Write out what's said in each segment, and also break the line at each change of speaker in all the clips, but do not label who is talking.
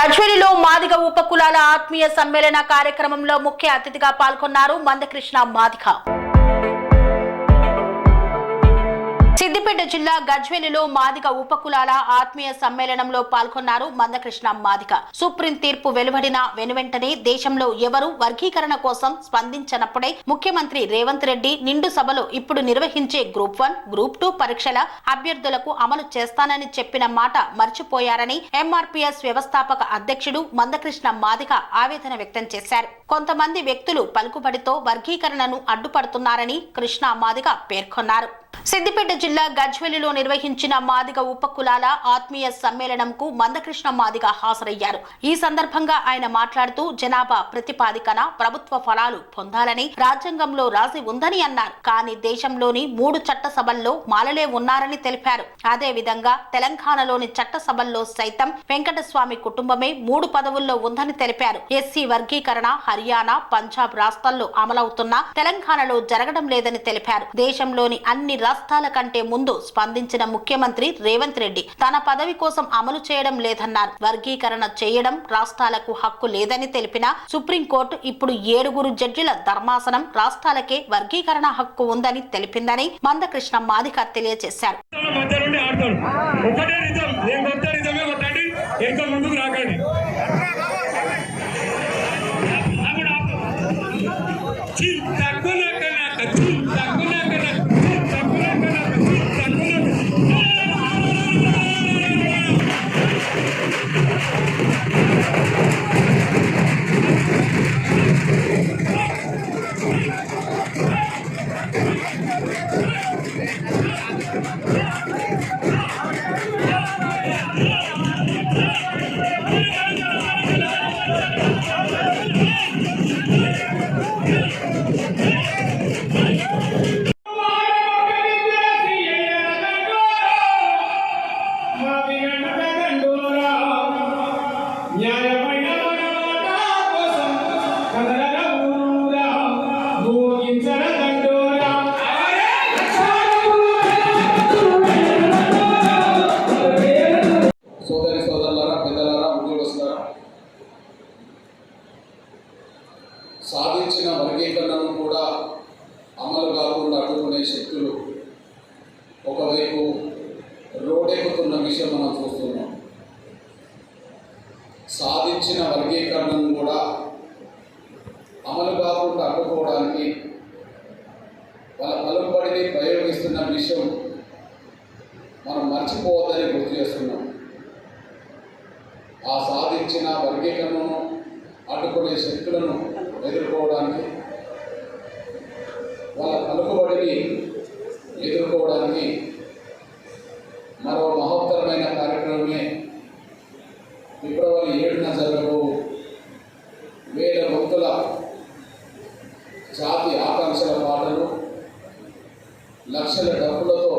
గజ్వేలిలో మాదిగ ఉపకులాల ఆత్మీయ సమ్మేళన కార్యక్రమంలో ముఖ్య అతిథిగా పాల్గొన్నారు మందకృష్ణ మాదిగ. సిద్దిపేట జిల్లా గజ్వేలిలో మాదిగ ఉపకులాల ఆత్మీయ సమ్మేళనంలో పాల్గొన్నారు మందకృష్ణ మాదిక. సుప్రీం తీర్పు వెలువడిన వెనువెంటనే దేశంలో ఎవరు వర్గీకరణ కోసం స్పందించనప్పుడే ముఖ్యమంత్రి రేవంత్ రెడ్డి నిండు సభలో ఇప్పుడు నిర్వహించే గ్రూప్ వన్ గ్రూప్ టూ పరీక్షల అభ్యర్థులకు అమలు చేస్తానని చెప్పిన మాట మర్చిపోయారని ఎంఆర్పీఎస్ వ్యవస్థాపక అధ్యక్షుడు మందకృష్ణ మాదిక ఆవేదన వ్యక్తం చేశారు. కొంతమంది వ్యక్తులు పలుకుబడితో వర్గీకరణను అడ్డుపడుతున్నారని కృష్ణ మాదిక పేర్కొన్నారు. సిద్దిపేట జిల్లా గజ్వెలిలో నిర్వహించిన మాదిగ ఉపకులాల ఆత్మీయ సమ్మేళనంకు మందకృష్ణ మాదిగ హాజరయ్యారు. ఈ సందర్భంగా ఆయన మాట్లాడుతూ జనాభా ప్రతిపాదికన ప్రభుత్వ ఫలాలు పొందాలని రాజ్యాంగంలో రాసి ఉందని అన్నారు. కానీ దేశంలోని మూడు చట్టసభల్లో మాలలే ఉన్నారని తెలిపారు. అదే విధంగా తెలంగాణలోని చట్టసభల్లో సైతం వెంకటస్వామి కుటుంబమే మూడు పదవుల్లో ఉందని తెలిపారు. ఎస్సీ వర్గీకరణ హర్యానా పంజాబ్ రాష్ట్రాల్లో అమలవుతున్న తెలంగాణలో జరగడం లేదని తెలిపారు. దేశంలోని అన్ని రాష్ట్రాల కంటే ముందు స్పందించిన ముఖ్యమంత్రి రేవంత్ రెడ్డి తన పదవి కోసం అమలు చేయడం లేదన్నారు. వర్గీకరణ చేయడం రాష్ట్రాలకు హక్కు లేదని తెలిపిన సుప్రీంకోర్టు ఇప్పుడు ఏడుగురు జడ్జిల ధర్మాసనం రాష్ట్రాలకే వర్గీకరణ హక్కు ఉందని తెలిపిందని మందకృష్ణ మాదిక తెలియజేశారు.
Thank you. అడ్డుకునే శక్తులను ఎదుర్కోవడానికి వాళ్ళ పలుకుబడిని ఎదుర్కోవడానికి మరో మహోత్తరమైన కార్యక్రమమే ఫిబ్రవరి ఏడున జరగబో వేల భక్తుల జాతి ఆకాంక్షల పాటలు లక్షల డబ్బులతో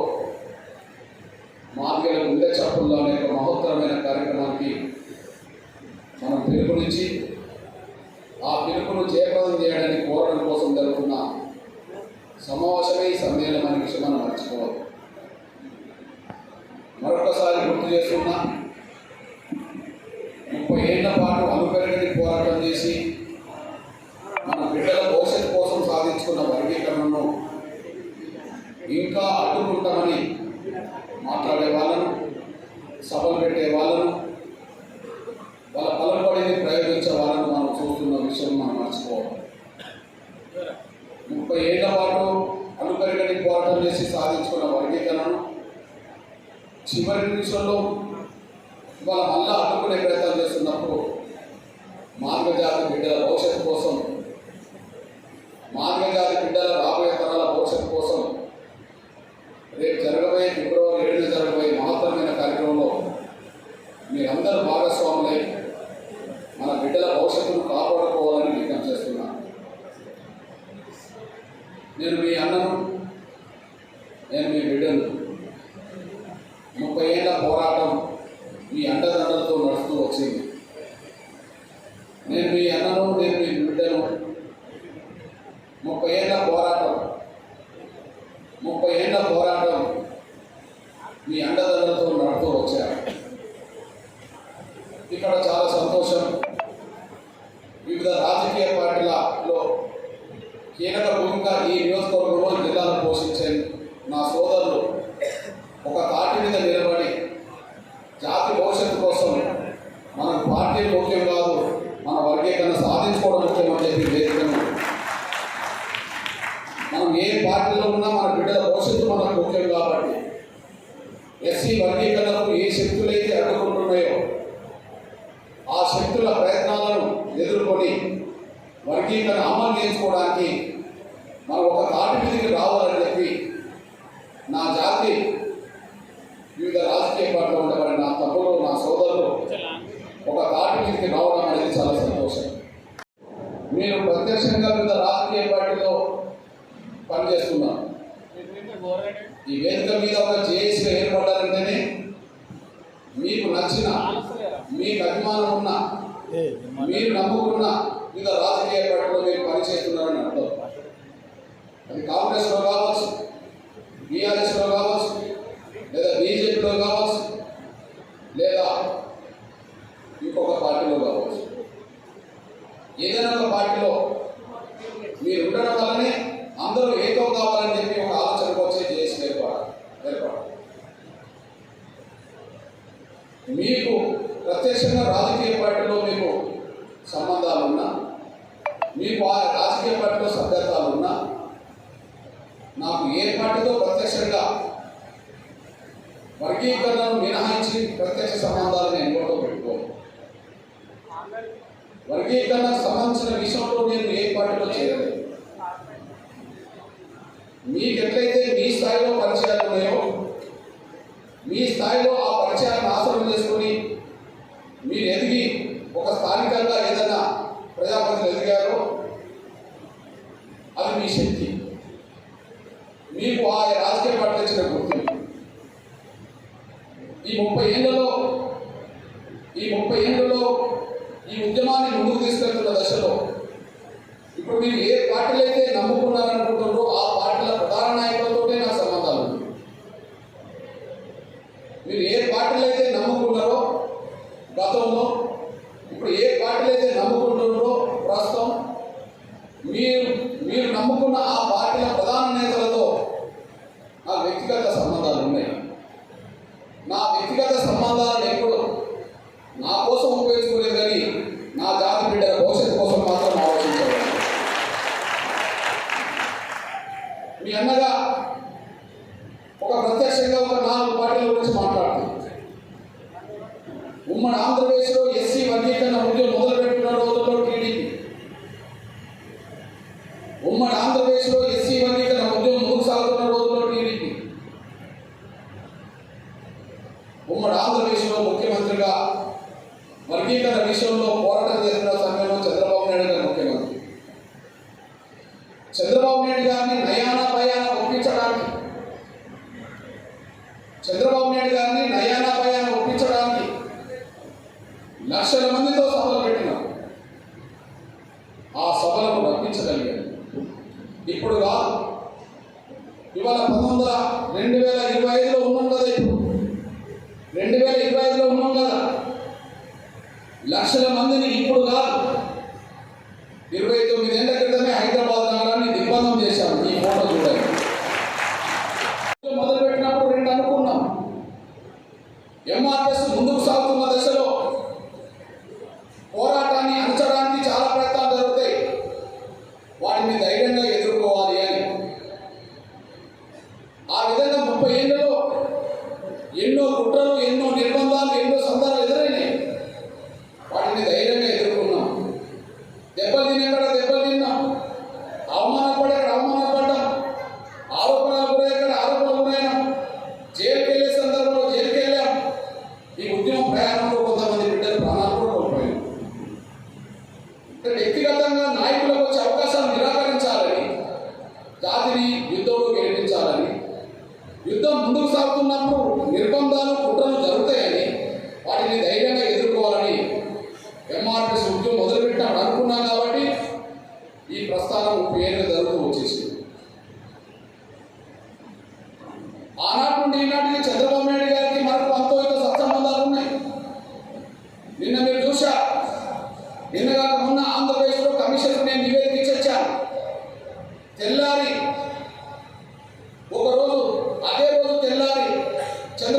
మార్గల గుండె చప్పుల్లో అనే ఒక మహోత్తరమైన కార్యక్రమానికి మనం పిలుపునిచ్చి ఆ పిలుపును జయప్రదం చేయడానికి కోరడం కోసం జరుగుతున్న సమావేశమే ఈ సమ్మేళనం అనే విషయం మనం మర్చిపోవాలి మరొకసారి గుర్తు చేస్తున్నా ముప్పై ఏళ్ళ పాటు అనుపెరగని పోరాటం చేసి మన బిడ్డల భవిష్యత్తు కోసం సాధించుకున్న వర్గీకరణను ఇంకా అడ్డుకుంటామని మాట్లాడే వాళ్ళను సభలు పెట్టే వాళ్ళను వాళ్ళ పలుబడిని ప్రయోగించే వాళ్ళను మనం చూస్తున్న విషయం మనం మర్చిపోవాలి ముప్పై ఏళ్ళ పాటు అనుకరిగని పోరాటం చేసి సాధించుకున్న వర్గీకరణను చివరి నిమిషంలో వాళ్ళ మళ్ళా అడ్డుకునే ప్రయత్నం చేస్తున్నప్పుడు మార్గజాతి బిడ్డల భవిష్యత్తు కోసం మార్గజాతి బిడ్డల రాబోయే తరాల భవిష్యత్తు కోసం రేపు జరగబోయే ఫిబ్రవరి ఏడున జరగబోయే మహత్తరమైన కార్యక్రమంలో మీరందరూ భాగస్వాములై మన బిడ్డల భవిష్యత్తును కాపాడుకోవాలని విజ్ఞప్తి చేస్తున్నాను నేను మీ అన్నను నేను మీ బిడ్డను ముప్పై ఏళ్ళ పోరాటం మీ అండదండలతో నడుస్తూ వచ్చింది నేను మీ అన్నను నేను మీ బిడ్డను ముప్పై ఏళ్ళ పోరాటం ముప్పై ఏళ్ళ పోరాటం మీ అండదండలతో నడుతూ వచ్చారు ఇక్కడ చాలా జాతి భవిష్యత్తు కోసం మన పార్టీ ముఖ్యం కాదు మన వర్గీకరణ సాధించుకోవడం ముఖ్యం అని చెప్పి వేదికను. మనం ఏ పార్టీలో ఉన్నా మన బిడ్డల భవిష్యత్తు మనకు ముఖ్యం కాబట్టి ఎస్సీ వర్గీకరణకు ఏ శక్తులైతే అడ్డుకుంటున్నాయో ఆ శక్తుల ప్రయత్నాలను ఎదుర్కొని వర్గీకరణ అమలు చేసుకోవడానికి మనం ఒక తాటి మీదకి రావాలని చెప్పి నా జాతి వివిధ రాజకీయ పార్టీలో ఉండబడిన నా తమ్ముడు నా సోదరులు ఒక తాటి మీదకి రావడం అనేది చాలా సంతోషం నేను ప్రత్యక్షంగా వివిధ రాజకీయ పార్టీలో పనిచేస్తున్నాను ఈ వేదిక మీద ఒక జేఏసీ ఏర్పడాలంటేనే మీకు నచ్చిన మీకు అభిమానం ఉన్న మీరు నమ్ముకున్న వివిధ రాజకీయ పార్టీలో మీరు పనిచేస్తున్నారని అర్థం. అది కాంగ్రెస్లో కాదు బీఆర్ఎస్లో కావచ్చు లేదా బీజేపీలో కావచ్చు లేదా ఇంకొక పార్టీలో కావచ్చు ఏదైనా ఒక పార్టీలో మీరు ఉండడం వల్లనే అందరూ ఏకం కావాలని చెప్పి ఒక ఆలోచనకు వచ్చే చేసి ఏర్పాటు ఏర్పాటు మీకు ప్రత్యక్షంగా రాజకీయ పార్టీలో మీకు సంబంధాలు ఉన్నా మీకు ఆ రాజకీయ పార్టీలో సభ్యత్వాలు ఉన్నా నాకు ఏ పార్టీతో ప్రత్యక్షంగా వర్గీకరణను మినహాయించి ప్రత్యక్ష సంబంధాలు నేను ఎవరితో పెట్టుకోను వర్గీకరణకు సంబంధించిన విషయంలో నేను ఏ పార్టీలో చేరలేదు మీకు ఎట్లయితే మీ స్థాయిలో పరిచయాలు ఉన్నాయో మీ స్థాయిలో ఆ పరిచయాలను ఆసనం చేసుకుని మీరు ఎదిగి ఒక స్థానికంగా ఏదైనా ప్రజాప్రతినిధులు ఎదిగారో అది మీ శక్తి. మీకు ఆ రాజకీయ పార్టీ ఇచ్చిన గుర్తింపు ఈ ముప్పై ఏళ్ళలో ఈ ముప్పై ఏళ్ళలో ఈ ఉద్యమాన్ని ముందుకు తీసుకెళ్తున్న దశలో ఇప్పుడు మీరు ఏ పార్టీలు అయితే నమ్ముకున్నారనుకుంటున్నారో ఆ పార్టీల ప్రధాన నాయకులతోనే నాకు సంబంధాలు ఉన్నాయి మీరు ఏ పార్టీలు అయితే నమ్ముకున్నారో గతంలో ఇప్పుడు ఏ పార్టీలు అయితే నమ్ముకుంటున్నారో ప్రస్తుతం మీరు మీరు నమ్ముకున్న ఆ పార్టీల ప్రధాన నేతలతో నా వ్యక్తిగత సంబంధాలు ఉన్నాయి నా వ్యక్తిగత సంబంధాలను ఎప్పుడు నా కోసం ఉపయోగించుకోలేదు కానీ నా జాతి బిడ్డల భవిష్యత్తు కోసం మాత్రం ఆలోచించాలి మీ అన్నగా ఒక ప్రత్యక్షంగా ఒక నాలుగు పార్టీల గురించి మాట్లాడుతుంది ఉమ్మడి ఆంధ్రప్రదేశ్లో ఎస్సీ వర్గీకరణ ఉద్యమం మొదలు రోజుల్లో టీడీపీ. ఉమ్మడి ఆంధ్రప్రదేశ్లో ఎస్సీ వర్గీకరణ ఉద్యమం ముందుకు సాగుతున్న రోజుల్లో టీడీపీ ఉమ్మడి ఆంధ్రప్రదేశ్లో ముఖ్యమంత్రిగా వర్గీకరణ విషయంలో పోరాటం చేస్తున్న సమయంలో చంద్రబాబు నాయుడు గారు ముఖ్యమంత్రి చంద్రబాబు నాయుడు గారిని నయానా భయాన ఒప్పించడానికి చంద్రబాబు నాయుడు గారిని నయానా భయాన ఒప్పించడానికి లక్షల మందితో సభలు పెట్టినారు ఆ సభలను ఇప్పుడు కాదు ఇవాళ పంతొమ్మిది వందల రెండు వేల ఇరవై ఐదులో ఉన్నాం కదా ఇప్పుడు. రెండు వేల ఇరవై ఐదులో ఉన్నాం కదా. లక్షల మందిని ఇప్పుడు కాదు. ఇరవై తొమ్మిది ఏళ్ళ క్రితమే హైదరాబాద్ నగరం ముందుకు సాగుతున్నప్పుడు నిర్బంధాలు కుట్రలు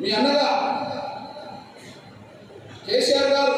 మీ అన్నగా కేసీఆర్ గారు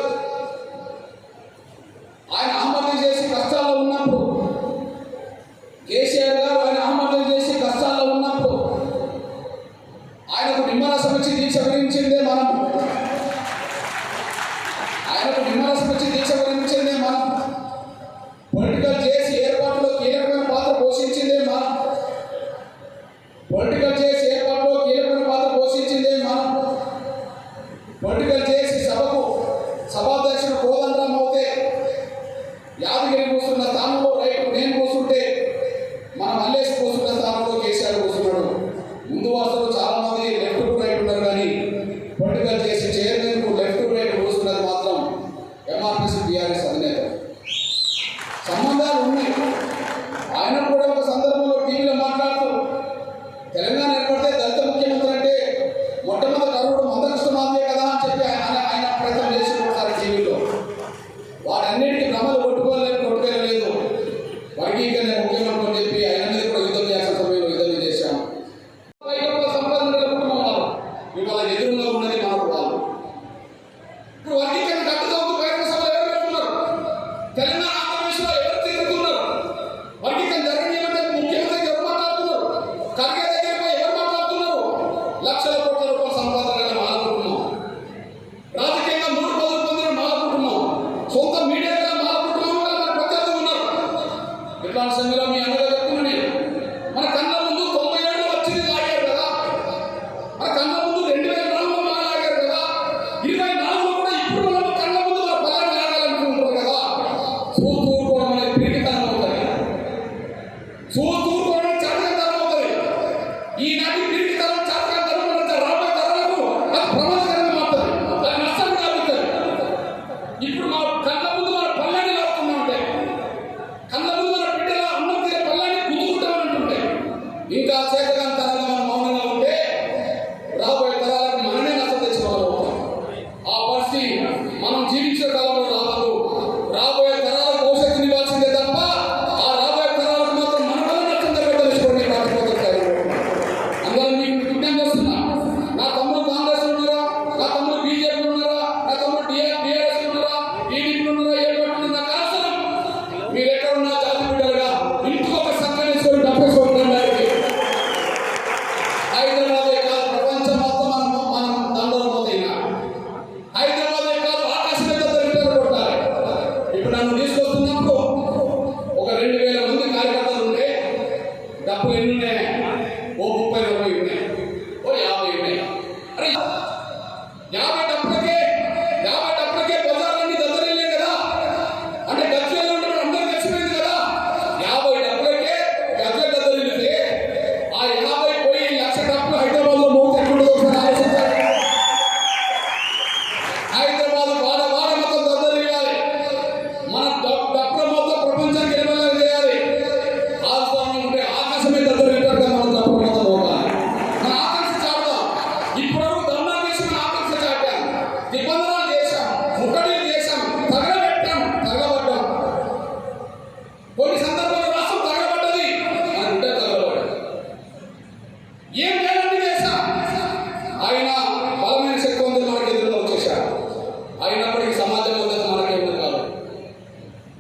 আমি আরো levantará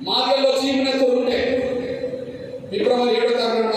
మార్గంలో చీమినెత్తులు ఉంటే. ఫిబ్రవరి ఏడో
తరగతి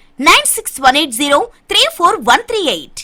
Nine six one eight zero three four one three eight